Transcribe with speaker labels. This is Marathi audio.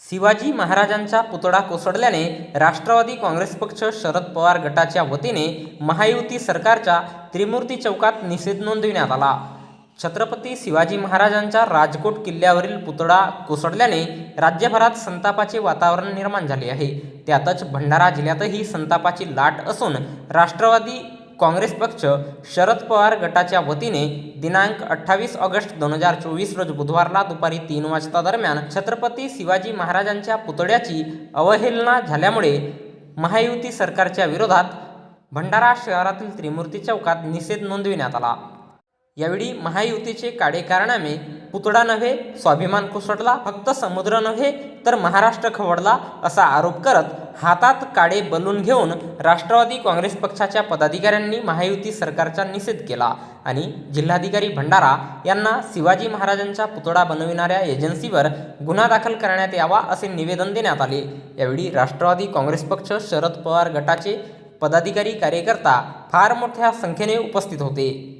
Speaker 1: शिवाजी महाराजांचा पुतळा कोसळल्याने राष्ट्रवादी काँग्रेस पक्ष शरद पवार गटाच्या वतीने महायुती सरकारच्या त्रिमूर्ती चौकात निषेध नोंदविण्यात आला. छत्रपती शिवाजी महाराजांच्या राजकोट किल्ल्यावरील पुतळा कोसळल्याने राज्यभरात संतापाचे वातावरण निर्माण झाले आहे. त्यातच भंडारा जिल्ह्यातही संतापाची लाट असून राष्ट्रवादी काँग्रेस पक्ष शरद पवार गटाच्या वतीने दिनांक अठ्ठावीस ऑगस्ट दोन हजार चोवीस रोज बुधवारला दुपारी तीन वाजता दरम्यान छत्रपती शिवाजी महाराजांच्या पुतळ्याची अवहेलना झाल्यामुळे महायुती सरकारच्या विरोधात भंडारा शहरातील त्रिमूर्ती चौकात निषेध नोंदविण्यात आला. यावेळी महायुतीचे काडे कारणामे पुतळा नव्हे स्वाभिमान कोसळला फक्त समुद्र नव्हे तर महाराष्ट्र खवडला असा आरोप करत हातात काडे बलून घेऊन राष्ट्रवादी काँग्रेस पक्षाच्या पदाधिकाऱ्यांनी महायुती सरकारचा निषेध केला आणि जिल्हाधिकारी भंडारा यांना शिवाजी महाराजांचा पुतळा बनविणाऱ्या एजन्सीवर गुन्हा दाखल करण्यात यावा असे निवेदन देण्यात आले. यावेळी राष्ट्रवादी काँग्रेस पक्ष शरद पवार गटाचे पदाधिकारी कार्यकर्ता फार मोठ्या संख्येने उपस्थित होते.